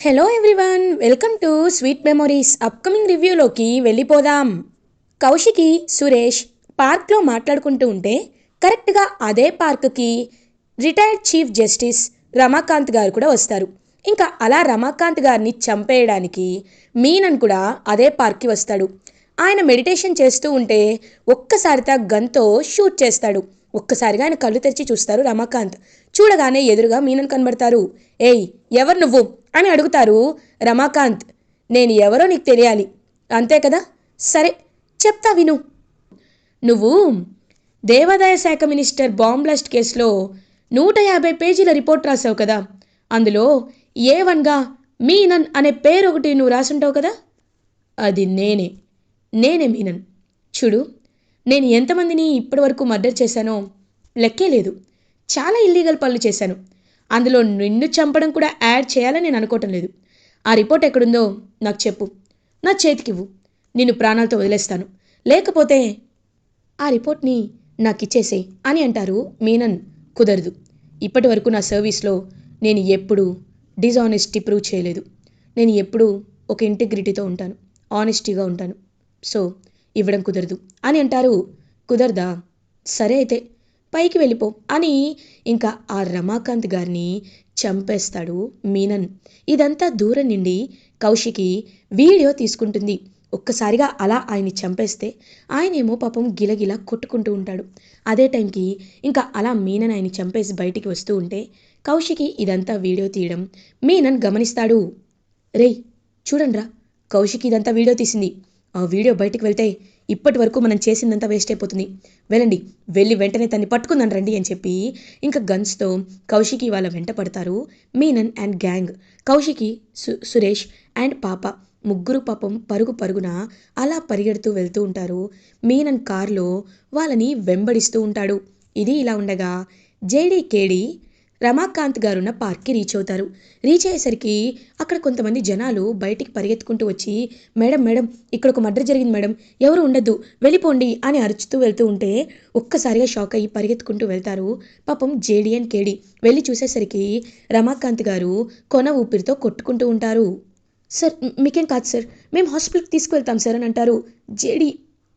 Hello everyone welcome to sweet memories upcoming రివ్యూలోకి వెళ్ళిపోదాం. కౌశికి సురేష్ పార్క్లో మాట్లాడుకుంటూ ఉంటే కరెక్ట్గా అదే పార్క్కి రిటైర్డ్ చీఫ్ జస్టిస్ రమాకాంత్ గారు కూడా వస్తారు. ఇంకా అలా రమాకాంత్ గారిని చంపేయడానికి మీనన్ కూడా అదే పార్క్కి వస్తాడు. ఆయన మెడిటేషన్ చేస్తూ ఉంటే ఒక్కసారిగా గన్తో షూట్ చేస్తాడు. ఒక్కసారిగా ఆయన కళ్ళు తెరిచి చూస్తారు రమాకాంత్. చూడగానే ఎదురుగా మీనన్ కనబడతారు. ఏయ్ ఎవరు నువ్వు? అని అడుగుతారు రమాకాంత్. నేను ఎవరో నీకు తెలియాలి. అంతే కదా? సరే చెప్తా విను. నువ్వు దేవాదాయ శాఖ మినిస్టర్ బాంబ్ బ్లాస్ట్ కేసులో నూట యాభై పేజీల రిపోర్ట్ రాసావు కదా. అందులో ఏ వన్గా మీనన్ అనే పేరు ఒకటి నువ్వు రాసుంటావు కదా? అది నేనే. నేనే మీనన్. చూడు. నేను ఎంతమందిని ఇప్పటివరకు మర్డర్ చేశానో లెక్కే లేదు. చాలా ఇల్లీగల్ పనులు చేశాను. అందులో నిన్ను చంపడం కూడా యాడ్ చేయాలని నేను అనుకోవటం లేదు. ఆ రిపోర్ట్ ఎక్కడుందో నాకు చెప్పు. నా చేతికివ్వు. నిన్ను ప్రాణాలతో వదిలేస్తాను. లేకపోతే ఆ రిపోర్ట్ని నాకు ఇచ్చేసేయ్ అని అంటారు మీనన్. కుదరదు. ఇప్పటి వరకు నా సర్వీస్లో నేను ఎప్పుడూ డిజానెస్టీ ప్రూవ్ చేయలేదు. నేను ఎప్పుడూ ఒక ఇంటిగ్రిటీతో ఉంటాను. ఆనెస్టీగా ఉంటాను. సో ఇవ్వడం కుదరదు. అని అంటారు. కుదరదా? సరే అయితే పైకి వెళ్ళిపో అని ఇంకా ఆ రమాకాంత్ గారిని చంపేస్తాడు మీనన్. ఇదంతా దూరం నుండి కౌశికి వీడియో తీసుకుంటుంది. ఒక్కసారిగా అలా ఆయన్ని చంపేస్తే ఆయనేమో పాపం గిలగిలా కొట్టుకుంటూ ఉంటాడు. అదే టైంకి ఇంకా అలా మీనన్ ఆయన్ని చంపేసి బయటికి వస్తూ ఉంటే కౌశికి ఇదంతా వీడియో తీయడం మీనన్ గమనిస్తాడు. రేయ్ చూడండిరా కౌశికి ఇదంతా వీడియో తీసింది. ఆ వీడియో బయటికి వెళ్తే ఇప్పటి వరకు మనం చేసిందంతా వేస్ట్ అయిపోతుంది. వెళ్ళండి వెళ్ళి వెంటనే తన్ని పట్టుకుందని రండి అని చెప్పి ఇంకా గన్స్తో కౌశికి వాళ్ళ వెంట పడతారు. మీనన్ అండ్ గ్యాంగ్ కౌశికి సు సురేష్ అండ్ పాప ముగ్గురు పాపం పరుగు పరుగున అలా పరిగెడుతూ వెళ్తూ ఉంటారు. మీనన్ కారులో వాళ్ళని వెంబడిస్తూ ఉంటాడు. ఇది ఇలా ఉండగా జేడీ కేడీ రమాకాంత్ గారున్న పార్క్కి రీచ్ అవుతారు. రీచ్ అయ్యేసరికి అక్కడ కొంతమంది జనాలు బయటికి పరిగెత్తుకుంటూ వచ్చి మేడం మేడం ఇక్కడ ఒక మర్డర్ జరిగింది మేడం ఎవరు ఉండద్దు వెళ్ళిపోండి అని అరుచుతూ వెళ్తూ ఉంటే ఒక్కసారిగా షాక్ అయ్యి పరిగెత్తుకుంటూ వెళ్తారు పాపం జేడి అండ్ కేడి. వెళ్ళి చూసేసరికి రమాకాంత్ గారు కొన ఊపిరితో కొట్టుకుంటూ ఉంటారు. సార్ మీకేం కాదు సార్ మేము హాస్పిటల్కి తీసుకువెళ్తాం సార్ అని అంటారు. జేడీ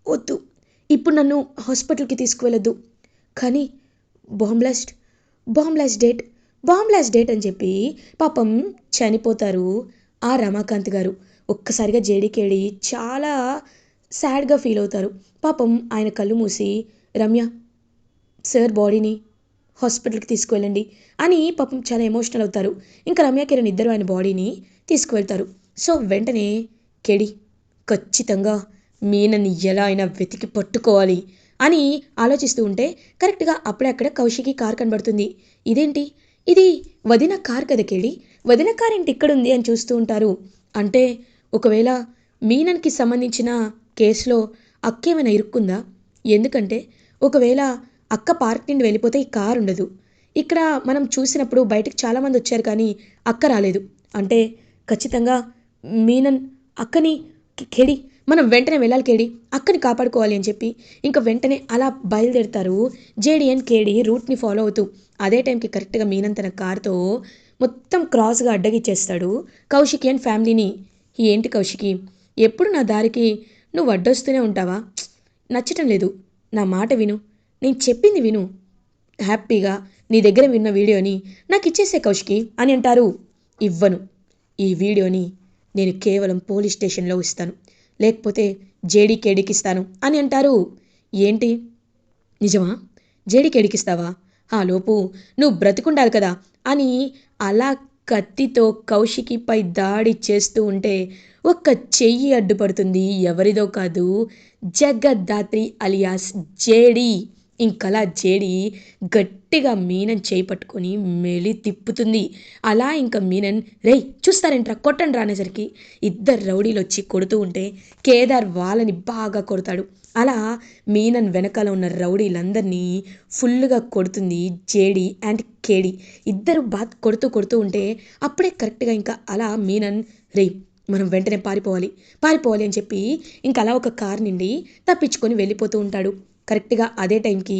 వద్దు ఇప్పుడు నన్ను హాస్పిటల్కి తీసుకువెళ్ళొద్దు. కానీ bomb blast bomb blast date bomb blast date అని చెప్పి పాపం చనిపోతారు ఆ రమాకాంత్ గారు. ఒక్కసారిగా జేడీకేడి చాలా సాడ్గా ఫీల్ అవుతారు. పాపం ఆయన కళ్ళు మూసి రమ్య సార్ బాడీని హాస్పిటల్కి తీసుకువెళ్ళండి అని పాపం చాలా ఎమోషనల్ అవుతారు. ఇంకా రమ్య కిరణ్ ఇద్దరు ఆయన బాడీని తీసుకువెళ్తారు. సో వెంటనే కెడి ఖచ్చితంగా మీనని ఎలా అయినా వెతికి పట్టుకోవాలి. అని ఆలోచిస్తూ ఉంటే కరెక్ట్గా అప్పుడే అక్కడ కౌశికి కార్ కనబడుతుంది. ఇదేంటి? ఇది వదిన కార్ కదా కేడి వదిన కార్ ఏంటి ఇక్కడ ఉంది అని చూస్తూ ఉంటారు. అంటే ఒకవేళ మీనన్కి సంబంధించిన కేసులో అక్కేమైనా ఇరుక్కుందా? ఎందుకంటే ఒకవేళ అక్క పార్క్ నుండి వెళ్ళిపోతే ఈ కార్ ఉండదు. ఇక్కడ మనం చూసినప్పుడు బయటకు చాలామంది వచ్చారు కానీ అక్క రాలేదు. అంటే ఖచ్చితంగా మీనన్ అక్కని కెడి కేడి మనం వెంటనే వెళ్ళాలి కేడి అక్కని కాపాడుకోవాలి అని చెప్పి. ఇంకా వెంటనే అలా బయలుదేరుతారు జేడి అండ్ కేడి రూట్ని ఫాలో అవుతూ. అదే టైంకి కరెక్ట్గా మీనన్ తన మొత్తం క్రాస్గా అడ్డగిచ్చేస్తాడు కౌశికి అండ్ ఫ్యామిలీని. ఏంటి కౌశికి? ఎప్పుడు నా దారికి నువ్వు అడ్డొస్తూనే ఉంటావా? నచ్చటం లేదు. నా మాట విను. నేను చెప్పింది విను. హ్యాపీగా నీ దగ్గర విన్న వీడియోని నాకు ఇచ్చేసే కౌశికి అని అంటారు. ఇవ్వను. ఈ వీడియోని నేను కేవలం పోలీస్ స్టేషన్లో ఇస్తాను. లేకపోతే జేడికేడికిస్తాను అని అంటారు. ఏంటి? నిజమా? జేడీకి ఆలోపు ఆ లోపు నువ్వు బ్రతికుండాలి కదా అని అలా కత్తితో కౌశికిపై దాడి చేస్తూ ఉంటే ఒక్క చెయ్యి అడ్డుపడుతుంది. ఎవరిదో కాదు జగద్దాత్రి అలియాస్ జేడి. ఇంకలా జేడి గట్టిగా మీనన్ చేయి పట్టుకొని మెలి తిప్పుతుంది. అలా ఇంకా మీనన్ రేయ్ చూస్తారేంట్రా? కొట్టండి రానేసరికి ఇద్దరు రౌడీలు వచ్చి కొడుతూ ఉంటే కేదార్ వాళ్ళని బాగా కొడతాడు. అలా మీనన్ వెనకాల ఉన్న రౌడీలందరినీ ఫుల్గా కొడుతుంది జేడి అండ్ కేడి. ఇద్దరు బాగా కొడుతూ కొడుతూ ఉంటే అప్పుడే కరెక్ట్గా ఇంకా అలా మీనన్ రేయ్ మనం వెంటనే పారిపోవాలి. పారిపోవాలి అని చెప్పి ఇంకా అలా ఒక కార్ నుండి తప్పించుకొని వెళ్ళిపోతూ ఉంటాడు. కరెక్ట్గా అదే టైంకి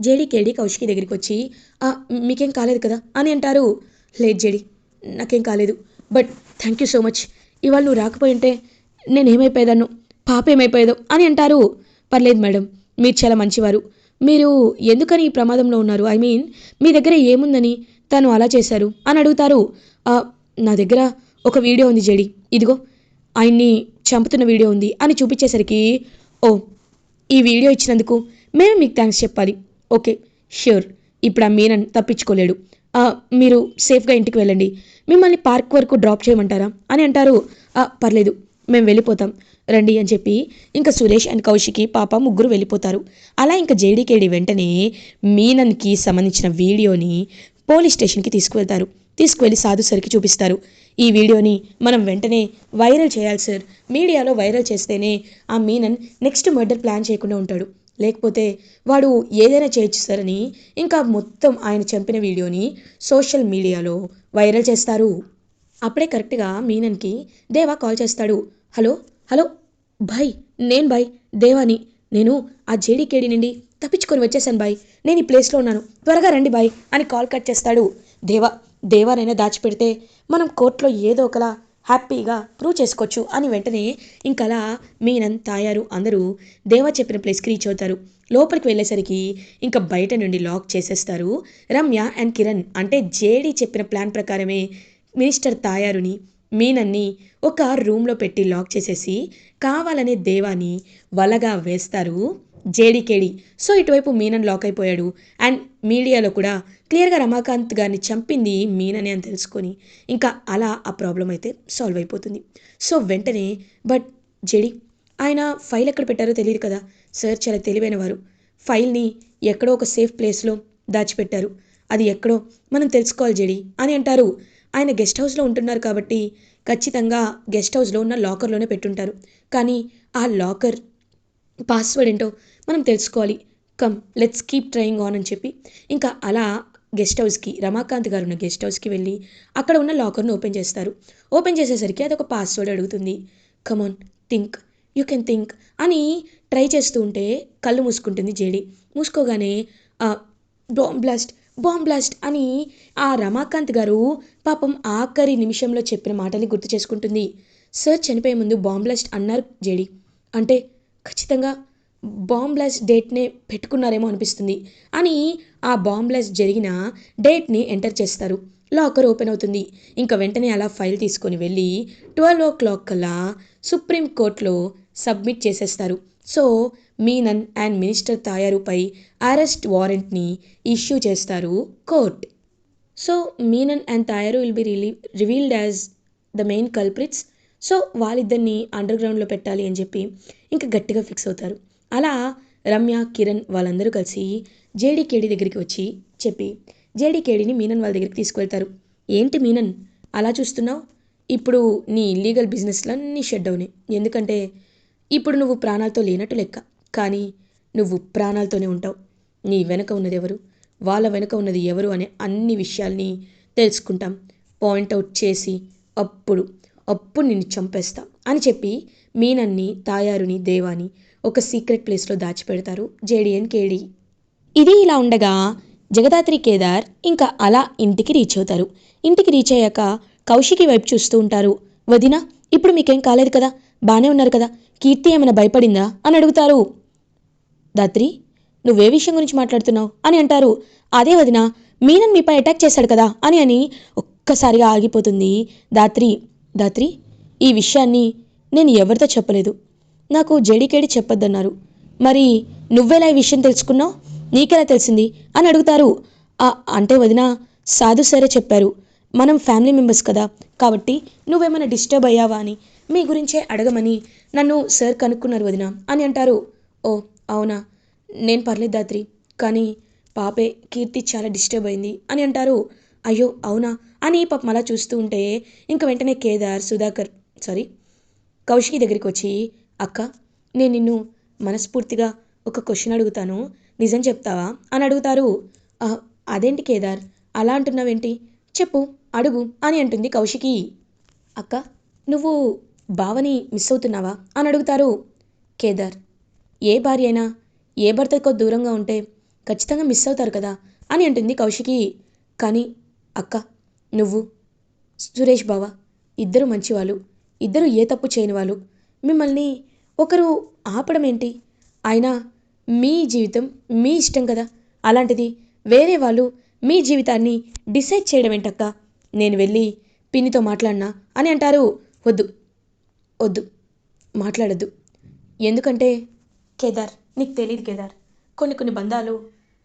జేడీ కేడీ కౌశికి దగ్గరికి వచ్చి మీకేం కాలేదు కదా అని అంటారు. లేదు జేడి నాకేం కాలేదు. But thank you so much. ఇవాళ నువ్వు రాకపోయింటే నేను ఏమైపోయేదాను పాప ఏమైపోయేదో అని అంటారు. పర్లేదు మేడం మీరు చాలా మంచివారు. మీరు ఎందుకని ఈ ప్రమాదంలో ఉన్నారు? ఐ మీన్ మీ దగ్గర ఏముందని తను అలా చేశారు? అని అడుగుతారు. నా దగ్గర ఒక వీడియో ఉంది జేడి. ఇదిగో ఆయన్ని చంపుతున్న వీడియో ఉంది అని చూపించేసరికి ఓ ఈ వీడియో ఇచ్చినందుకు మేము మీకు థ్యాంక్స్ చెప్పాలి. ఓకే ష్యూర్ ఇప్పుడు ఆ మీనన్ తప్పించుకోలేడు. మీరు సేఫ్గా ఇంటికి వెళ్ళండి. మిమ్మల్ని పార్క్ వరకు డ్రాప్ చేయమంటారా? అని అంటారు. పర్లేదు. మేము వెళ్ళిపోతాం. రండి అని చెప్పి ఇంకా సురేష్ అండ్ కౌశికి పాప ముగ్గురు వెళ్ళిపోతారు. అలా ఇంకా జేడీకేడి వెంటనే మీనన్కి సంబంధించిన వీడియోని పోలీస్ స్టేషన్కి తీసుకువెళ్తారు. తీసుకువెళ్ళి సాధు సరికి చూపిస్తారు. ఈ వీడియోని మనం వెంటనే వైరల్ చేయాలి సార్. మీడియాలో వైరల్ చేస్తేనే ఆ మీనన్ నెక్స్ట్ మర్డర్ ప్లాన్ చేయకుండా ఉంటాడు. లేకపోతే వాడు ఏదైనా చేయొచ్చు సార్ అని ఇంకా మొత్తం ఆయన చంపిన వీడియోని సోషల్ మీడియాలో వైరల్ చేస్తారు. అప్పుడే కరెక్ట్గా మీనన్కి దేవా కాల్ చేస్తాడు. హలో హలో భాయ్ నేను బాయ్ దేవాని. నేను ఆ జేడీకేడి నుండి తప్పించుకొని వచ్చేసాను బాయ్. నేను ఈ ప్లేస్లో ఉన్నాను. త్వరగా రండి బాయ్ అని కాల్ కట్ చేస్తాడు దేవా. దేవానైనా దాచిపెడితే మనం కోర్టులో ఏదో ఒకలా హ్యాపీగా ప్రూవ్ చేసుకోవచ్చు అని వెంటనే ఇంకలా మీనన్ తాయారు అందరూ దేవా చెప్పిన ప్లేస్కి రీచ్ అవుతారు. లోపలికి వెళ్ళేసరికి ఇంకా బయట నుండి లాక్ చేసేస్తారు. రమ్య అండ్ కిరణ్ అంటే జేడీ చెప్పిన ప్లాన్ ప్రకారమే మినిస్టర్ తాయారుని మీనన్ని ఒక రూమ్లో పెట్టి లాక్ చేసేసి కావాలనే దేవాని వలగా వేస్తారు. జేడీకేడి సో ఇటువైపు మీనన్ లాక్ అయిపోయాడు. అండ్ మీడియాలో కూడా క్లియర్గా రమాకాంత్ గారిని చంపింది మీననే అని తెలుసుకొని ఇంకా అలా ఆ ప్రాబ్లం అయితే సాల్వ్ అయిపోతుంది. సో వెంటనే బట్ జేడి ఆయన ఫైల్ ఎక్కడ పెట్టారో తెలియదు కదా. సార్ చాలా తెలివైన వారు. ఫైల్ని ఎక్కడో ఒక సేఫ్ ప్లేస్లో దాచిపెట్టారు. అది ఎక్కడో మనం తెలుసుకోవాలి జేడి అని అంటారు. ఆయన గెస్ట్ హౌస్లో ఉంటున్నారు కాబట్టి ఖచ్చితంగా గెస్ట్ హౌస్లో ఉన్న లాకర్లోనే పెట్టుంటారు. కానీ ఆ లాకర్ పాస్వర్డ్ ఏంటో మనం తెలుసుకోవాలి. Come let's keep trying on అని చెప్పి. ఇంకా అలా గెస్ట్ హౌస్కి రమాకాంత్ గారు ఉన్న గెస్ట్ హౌస్కి వెళ్ళి అక్కడ ఉన్న లాకర్ను ఓపెన్ చేస్తారు. ఓపెన్ చేసేసరికి అది ఒక పాస్వర్డ్ అడుగుతుంది. Come on think you can think అని ట్రై చేస్తూ ఉంటే కళ్ళు మూసుకుంటుంది జేడి. మూసుకోగానే బాంబ్ బ్లాస్ట్ బాంబ్ బ్లాస్ట్ అని ఆ రమాకాంత్ గారు పాపం ఆఖరి నిమిషంలో చెప్పిన మాటని గుర్తు చేసుకుంటుంది. సార్ చనిపోయే ముందు బాంబ్ బ్లాస్ట్ అన్నారు జేడి. అంటే ఖచ్చితంగా బాంబ్ బ్లాస్ట్ డేట్నే పెట్టుకున్నారేమో అనిపిస్తుంది. అని ఆ బాంబ్ బ్లాస్ట్ జరిగిన డేట్ని ఎంటర్ చేస్తారు. లాకర్ ఓపెన్ అవుతుంది. ఇంకా వెంటనే అలా ఫైల్ తీసుకొని వెళ్ళి ట్వెల్వ్ ఓ క్లాక్ కల్లా సుప్రీంకోర్టులో సబ్మిట్ చేసేస్తారు. సో మీనన్ అండ్ మినిస్టర్ తాయారుపై అరెస్ట్ వారెంట్ని ఇష్యూ చేస్తారు court. So Menon and Tayaru will be really revealed as the main culprits. So వాళ్ళిద్దరిని అండర్ గ్రౌండ్లో పెట్టాలి అని చెప్పి ఇంకా గట్టిగా ఫిక్స్ అవుతారు. అలా రమ్య కిరణ్ వాళ్ళందరూ కలిసి జేడీకేడి దగ్గరికి వచ్చి చెప్పి జేడీకేడిని మీనన్ వాళ్ళ దగ్గరికి తీసుకువెళ్తారు. ఏంటి మీనన్ అలా చూస్తున్నావు? ఇప్పుడు నీ ఇల్లీగల్ బిజినెస్లన్నీ షెడ్ అవునాయి ఎందుకంటే ఇప్పుడు నువ్వు ప్రాణాలతో లేనట్టు లెక్క. కానీ నువ్వు ప్రాణాలతోనే ఉంటావు. నీ వెనక ఉన్నది ఎవరు? వాళ్ళ వెనక ఉన్నది ఎవరు? అనే అన్ని విషయాల్ని తెలుసుకుంటాం. పాయింట్అవుట్ చేసి అప్పుడు అప్పుడు నిన్ను చంపేస్తా అని చెప్పి మీనన్ని తాయారుని దేవాని ఒక సీక్రెట్ ప్లేస్లో దాచిపెడతారు జేడిఎన్ కేడి. ఇది ఇలా ఉండగా జగదాత్రి కేదార్ ఇంకా అలా ఇంటికి రీచ్ అవుతారు. ఇంటికి రీచ్ అయ్యాక కౌశికి వైపు చూస్తూ ఉంటారు. వదినా ఇప్పుడు మీకేం కాలేదు కదా? బాగానే ఉన్నారు కదా? కీర్తి ఏమైనా భయపడిందా? అని అడుగుతారు. దాత్రి నువ్వే విషయం గురించి మాట్లాడుతున్నావు? అని అంటారు. అదే వదిన మీనన్ మీపై అటాక్ చేశాడు కదా? అని అని ఒక్కసారిగా ఆగిపోతుంది దాత్రి. దాత్రి ఈ విషయాన్ని నేను ఎవరితో చెప్పలేదు. నాకు జడికేడి చెప్పొద్దన్నారు. మరి నువ్వెలా ఈ విషయం తెలుసుకున్నావు? నీకెలా తెలిసింది? అని అడుగుతారు. అంటే వదిన సాధు సరే చెప్పారు. మనం ఫ్యామిలీ మెంబర్స్ కదా. కాబట్టి నువ్వేమైనా డిస్టర్బ్ అయ్యావా అని మీ గురించే అడగమని నన్ను సార్ కనుక్కున్నారు వదిన అని అంటారు. ఓ అవునా? నేను పర్లేదు దాత్రి. కానీ పాపే కీర్తి చాలా డిస్టర్బ్ అయింది అని అంటారు. అయ్యో అవునా? అని పాపం అలా చూస్తూ ఉంటే ఇంక వెంటనే కేదార్ సుధాకర్ సారీ కౌశికి దగ్గరికి వచ్చి అక్క నేను నిన్ను మనస్ఫూర్తిగా ఒక క్వశ్చన్ అడుగుతాను. నిజం చెప్తావా? అని అడుగుతారు. అదేంటి కేదార్? అలా అంటున్నావేంటి? చెప్పు అడుగు అని అంటుంది కౌశికి. అక్క నువ్వు బావని మిస్ అవుతున్నావా? అని అడుగుతారు. కేదార్ ఏ భార్య అయినా ఏ భర్తకో దూరంగా ఉంటే ఖచ్చితంగా మిస్ అవుతారు కదా? అని అంటుంది కౌశికి. కానీ అక్క నువ్వు? సురేష్ బావ ఇద్దరు మంచివాళ్ళు ఇద్దరు ఏ తప్పు చేయని వాళ్ళు మిమ్మల్ని ఒకరు ఆపడం ఏంటి? అయినా మీ జీవితం మీ ఇష్టం కదా. అలాంటిది వేరే వాళ్ళు మీ జీవితాన్ని డిసైడ్ చేయడం ఏంటక్క? నేను వెళ్ళి పిన్నితో మాట్లాడినా అని అంటారు. వద్దు వద్దు మాట్లాడద్దు. ఎందుకంటే కేదార్ నీకు తెలియదు కేదార్. కొన్ని కొన్ని బంధాలు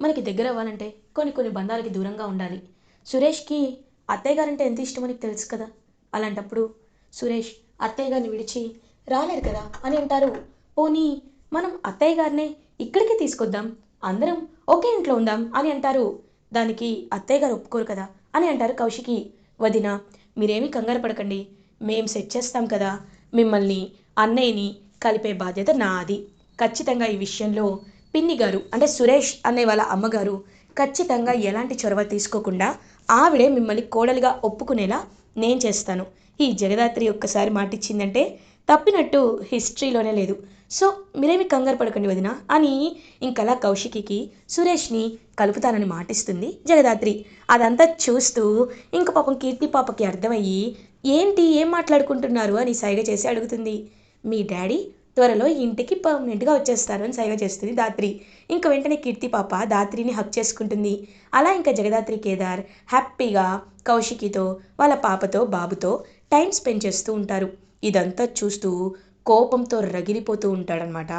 మనకి దగ్గర అవ్వాలంటే కొన్ని కొన్ని బంధాలకి దూరంగా ఉండాలి. సురేష్కి అత్తయ్య గారంటే ఎంత ఇష్టమో నీకు తెలుసు కదా? అలాంటప్పుడు సురేష్ అత్తయ్య గారిని విడిచి రాలేరు కదా అని అంటారు. పోనీ మనం అత్తయ్య గారినే ఇక్కడికి తీసుకొద్దాం? అందరం ఒకే ఇంట్లో ఉందాం అని అంటారు. దానికి అత్తయ్య గారు ఒప్పుకోరు కదా అని అంటారు కౌశికి. వదిన మీరేమీ కంగారు పడకండి. మేం సెట్ చేస్తాం కదా. మిమ్మల్ని అన్నయ్యని కలిపే బాధ్యత నాది. ఖచ్చితంగా ఈ విషయంలో పిన్ని గారు అంటే సురేష్ అనే వాళ్ళ అమ్మగారు ఖచ్చితంగా ఎలాంటి చొరవ తీసుకోకుండా ఆవిడే మిమ్మల్ని కోడలుగా ఒప్పుకునేలా నేను చేస్తాను. ఈ జగదాత్రి ఒక్కసారి మాటిచ్చిందంటే తప్పినట్టు హిస్టరీలోనే లేదు. సో మీరేమి కంగారు పడకండి వదిన అని ఇంకలా కౌశికికి సురేష్ని కలుపుతానని మాటిస్తుంది జగదాత్రి. అదంతా చూస్తూ ఇంక పాపం కీర్తి పాపకి అర్థమయ్యి ఏంటి ఏం మాట్లాడుకుంటున్నారు? అని సైగ చేసి అడుగుతుంది. మీ డాడీ త్వరలో ఇంటికి పర్మనెంట్గా వచ్చేస్తారు అని సైగ చేస్తుంది దాత్రి. ఇంక వెంటనే కీర్తి పాప దాత్రిని హక్ చేసుకుంటుంది. అలా ఇంకా జగదాత్రి కేదార్ హ్యాపీగా కౌశికితో వాళ్ళ పాపతో బాబుతో టైం స్పెండ్ చేస్తూ ఉంటారు. ఇదంతా చూస్తూ కోపంతో రగిలిపోతూ ఉంటాడనమాట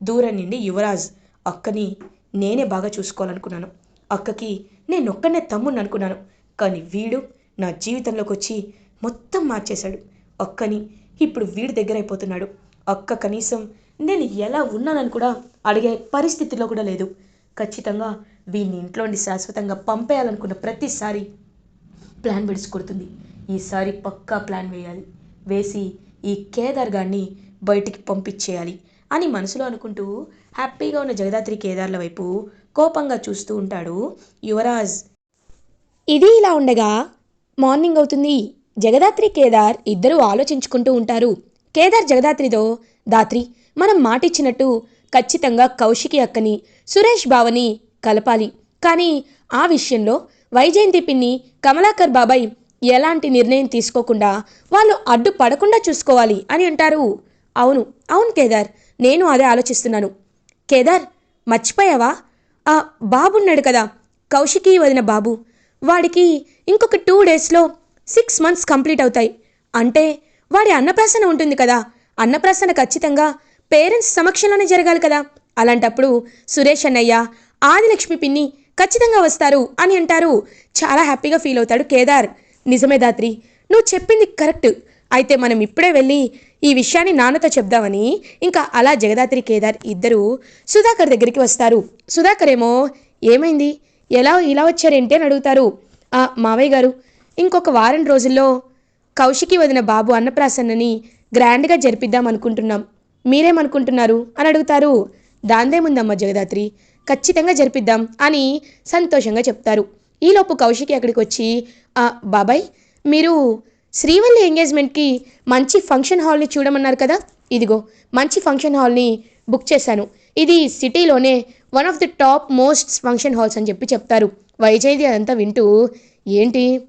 దూరం నుండి యువరాజ్. అక్కని నేనే బాగా చూసుకోవాలనుకున్నాను. అక్కకి నేను ఒక్కనే తమ్ముని అనుకున్నాను. కానీ వీడు నా జీవితంలోకి వచ్చి మొత్తం మార్చేశాడు. అక్కని ఇప్పుడు వీడి దగ్గర అయిపోతున్నాడు అక్క కనీసం నేను ఎలా ఉన్నానని కూడా అడిగే పరిస్థితిలో కూడా లేదు. ఖచ్చితంగా వీడిని ఇంట్లోండి శాశ్వతంగా పంపేయాలనుకున్న ప్రతిసారి ప్లాన్ విడుచుకుడుతుంది ఈసారి పక్కా ప్లాన్ వేయాలి. వేసి ఈ కేదార్ గారిని బయటికి పంపించేయాలి అని మనసులో అనుకుంటూ హ్యాపీగా ఉన్న జగదాత్రి కేదార్ల వైపు కోపంగా చూస్తూ ఉంటాడు యువరాజ్. ఇది ఇలా ఉండగా మార్నింగ్ అవుతుంది. జగదాత్రి కేదార్ ఇద్దరూ ఆలోచించుకుంటూ ఉంటారు. కేదార్ జగదాత్రితో దాత్రి మనం మాటిచ్చినట్టు ఖచ్చితంగా కౌశికి అక్కని సురేష్ బావని కలపాలి. కానీ ఆ విషయంలో వైజయంతి పిన్ని కమలాకర్ బాబాయ్ ఎలాంటి నిర్ణయం తీసుకోకుండా వాళ్ళు అడ్డు పడకుండా చూసుకోవాలి అని అంటారు. అవును అవును కేదార్ నేను అదే ఆలోచిస్తున్నాను. కేదార్ మర్చిపోయావా? ఆ బాబున్నాడు కదా కౌశికి వదిన బాబు. వాడికి ఇంకొక టూ డేస్లో సిక్స్ మంత్స్ కంప్లీట్ అవుతాయి. అంటే వాడి అన్నప్రాసన ఉంటుంది కదా. అన్నప్రాసన ఖచ్చితంగా పేరెంట్స్ సమక్షంలోనే జరగాలి కదా. అలాంటప్పుడు సురేష్ అన్నయ్య ఆదిలక్ష్మి పిన్ని ఖచ్చితంగా వస్తారు అని అంటారు. చాలా హ్యాపీగా ఫీల్ అవుతాడు కేదార్. నిజమే దాత్రి నువ్వు చెప్పింది కరెక్ట్. అయితే మనం ఇప్పుడే వెళ్ళి ఈ విషయాన్ని నాన్నతో చెప్దామని ఇంకా అలా జగదాత్రి కేదార్ ఇద్దరు సుధాకర్ దగ్గరికి వస్తారు. సుధాకర్ ఏమో ఏమైంది? ఎలా ఇలా వచ్చారేంటి అని అడుగుతారు. మావయ్య గారు ఇంకొక వారం రోజుల్లో కౌశికి వదిన బాబు అన్నప్రాసన్నని గ్రాండ్గా జరిపిద్దాం అనుకుంటున్నాం. మీరేమనుకుంటున్నారు? అని అడుగుతారు. దాందేముందమ్మ జగదాత్రి? ఖచ్చితంగా జరిపిద్దాం అని సంతోషంగా చెప్తారు. ఈలోపు కౌశికి అక్కడికి వచ్చి బాబాయ్ మీరు శ్రీవల్లి ఎంగేజ్మెంట్కి మంచి ఫంక్షన్ హాల్ని చూడమన్నారు కదా? ఇదిగో మంచి ఫంక్షన్ హాల్ని బుక్ చేశాను. ఇది సిటీలోనే one of the top most function halls అని చెప్పి చెప్తారు. వైజయంతి అదంతా వింటూ ఏంటి?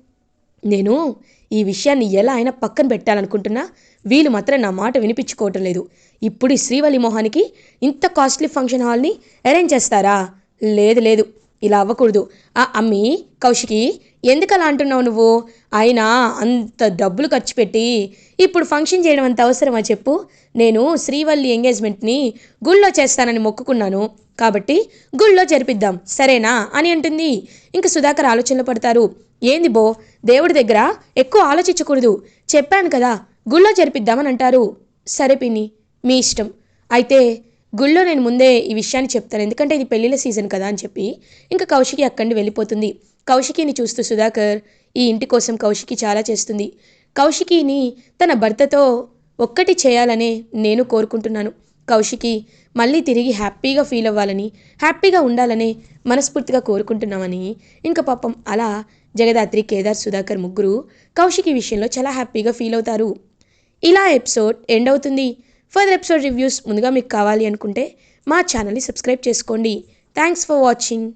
నేను ఈ విషయాన్ని ఎలా అయినా పక్కన పెట్టాలనుకుంటున్నా వీళ్ళు మాత్రం నా మాట వినిపించుకోవటం లేదు. ఇప్పుడు ఈ శ్రీవల్లి మోహన్కి ఇంత కాస్ట్లీ ఫంక్షన్ హాల్ని అరేంజ్ చేస్తారా? లేదు లేదు. ఇలా అవ్వకూడదు. ఆ అమ్మి కౌశికి ఎందుకు అలా అంటున్నావు నువ్వు? అయినా అంత డబ్బులు ఖర్చు పెట్టి ఇప్పుడు ఫంక్షన్ చేయడం అంత అవసరమా చెప్పు? నేను శ్రీవల్లి ఎంగేజ్మెంట్ని గుళ్ళో చేస్తానని మొక్కుకున్నాను. కాబట్టి గుళ్ళో జరిపిద్దాం. సరేనా? అని అంటుంది. ఇంక సుధాకర్ ఆలోచనలు పడతారు. ఏంది బో? దేవుడి దగ్గర ఎక్కువ ఆలోచించకూడదు. చెప్పాను కదా గుళ్ళో జరిపిద్దామని అంటారు. సరే పిన్ని మీ ఇష్టం. అయితే గుళ్ళో నేను ముందే ఈ విషయాన్ని చెప్తాను. ఎందుకంటే ఇది పెళ్ళిళ్ళ సీజన్ కదా అని చెప్పి ఇంకా కౌశికి అక్కడి వెళ్ళిపోతుంది. కౌశికిని చూస్తూ సుధాకర్ ఈ ఇంటి కోసం కౌశికి చాలా చేస్తుంది. కౌశికిని తన భర్తతో ఒక్కటి చేయాలనే నేను కోరుకుంటున్నాను. కౌశికి మళ్ళీ తిరిగి హ్యాపీగా ఫీల్ అవ్వాలని హ్యాపీగా ఉండాలని మనస్ఫూర్తిగా కోరుకుంటున్నామని ఇంకా పాపం అలా జగదాత్రి కేదార్ సుధాకర్ ముగ్గురు కౌశికి విషయంలో చాలా హ్యాపీగా ఫీల్ అవుతారు. ఇలా ఎపిసోడ్ ఎండ్ అవుతుంది. ఫర్దర్ ఎపిసోడ్ రివ్యూస్ ముందుగా మీకు కావాలి అనుకుంటే మా ఛానల్ని సబ్స్క్రైబ్ చేసుకోండి. Thanks for watching.